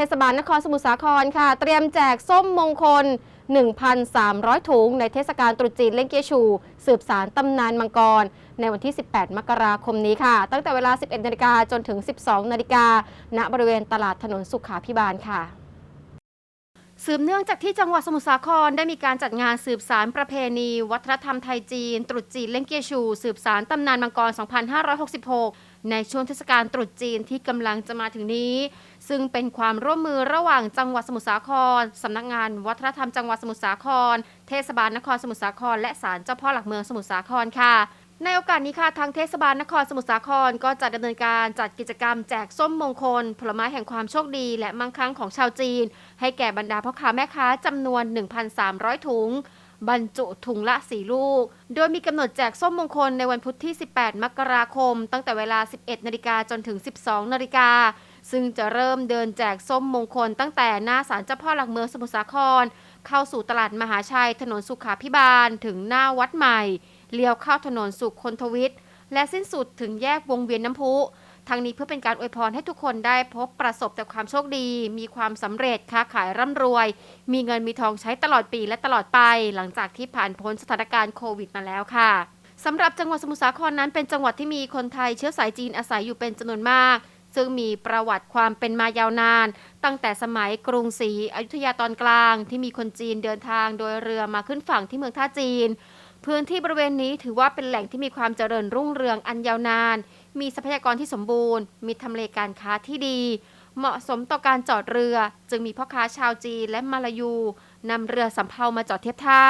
เทศบาลนครสมุทรสาครค่ะ เตรียมแจกส้มมงคล 1,300 ถุง ในเทศกาลตรุษจีนเล่งเกียชู สืบสารตำนานมังกร ในวันที่ 18 มกราคมนี้ค่ะ ตั้งแต่เวลา 11 นาฬิกาจนถึง 12 นาฬิกาณบริเวณตลาดถนนสุขาพิบาลค่ะ สืบเนื่องจากที่จังหวัดสมุทรสาครได้มีการจัดงานสืบสารประเพณี วัฒนธรรมไทยจีน ตรุษจีนเล่งเกียชู สืบสารตำนานมังกร 2566 ในช่วงเทศกาลตรุษจีนที่กำลังจะมาถึงนี้ ซึ่งเป็นความร่วมมือระหว่างจังหวัดสมุทรสาครสำนักงานวัฒนธรรมจังหวัดสมุทรสาคร เทศบาลนครสมุทรสาคร และศาลเจ้าพ่อหลักเมืองสมุทรสาครค่ะ ในโอกาสนี้ค่ะทางเทศบาลนครสมุทรสาครก็จะดำเนินการจัดกิจกรรมแจกส้มมงคล ผลไม้แห่งความโชคดี และมั่งคั่งของชาวจีน ให้แก่บรรดาพ่อค้าแม่ค้าจำนวน 1,300 ถุง บรรจุถุงละ 4 ลูก โดยมีกำหนดแจกส้มมงคลในวันพุธที่ 18 มกราคม ตั้งแต่เวลา 11 นาฬิกาจนถึง 12 นาฬิกาซึ่งจะเริ่มเดินแจกส้มมงคลตั้งแต่หน้าศาลเจ้าพ่อหลักเมืองสมุทรสาคร เข้าสู่ตลาดมหาชัยถนนสุขาพิบาลถึงหน้าวัดใหม่ เลี้ยวเข้าถนนสุขคนทวิทย์และสิ้นสุดถึงแยกวงเวียนน้ำพุทั้งนี้เพื่อเป็นการอวยพรให้ทุกคนได้พบประสบแต่ความโชคดี มีความสำเร็จค้าขายร่ำรวย มีเงินมีทองใช้ตลอดปีและตลอดไป หลังจากที่ผ่านพ้นสถานการณ์โควิดมาแล้วค่ะสำหรับจังหวัดสมุทรสาครนั้นเป็นจังหวัดที่มีคนไทยเชื้อสายจีนอาศัยอยู่เป็นจำนวนมาก ซึ่งมีประวัติความเป็นมายาวนาน ตั้งแต่สมัยกรุงศรีอยุธยาตอนกลาง ที่มีคนจีนเดินทางโดยเรือมาขึ้นฝั่งที่เมืองท่าจีน พื้นที่บริเวณนี้ถือว่าเป็นแหล่งที่มีความเจริญรุ่งเรืองอันยาวนาน มีทรัพยากรที่สมบูรณ์ มีทำเลการค้าที่ดี เหมาะสมต่อการจอดเรือ จึงมีพ่อค้าชาวจีนและมาลายูนำเรือสำเภามาจอดเทียบท่า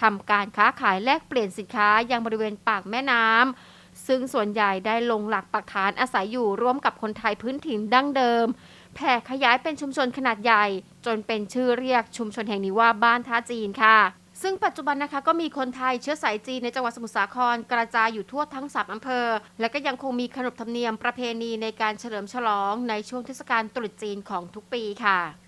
ทำการค้าขายแลกเปลี่ยนสินค้ายังบริเวณปากแม่น้ำซึ่งส่วนใหญ่ได้ลงหลักปักฐานอาศัยอยู่ร่วมกับคนไทยพื้นถิ่นดั้งเดิมแผ่ขยายเป็นชุมชนขนาดใหญ่ จนเป็นชื่อเรียกชุมชนแห่งนี้ว่าบ้านท่าจีนค่ะ ซึ่งปัจจุบันนะคะก็มีคนไทยเชื้อสายจีนในจังหวัดสมุทรสาครกระจายอยู่ทั่วทั้งสามอำเภอ และก็ยังคงมีขนบธรรมเนียมประเพณีในการเฉลิมฉลองในช่วงเทศกาลตรุษจีนของทุกปีค่ะ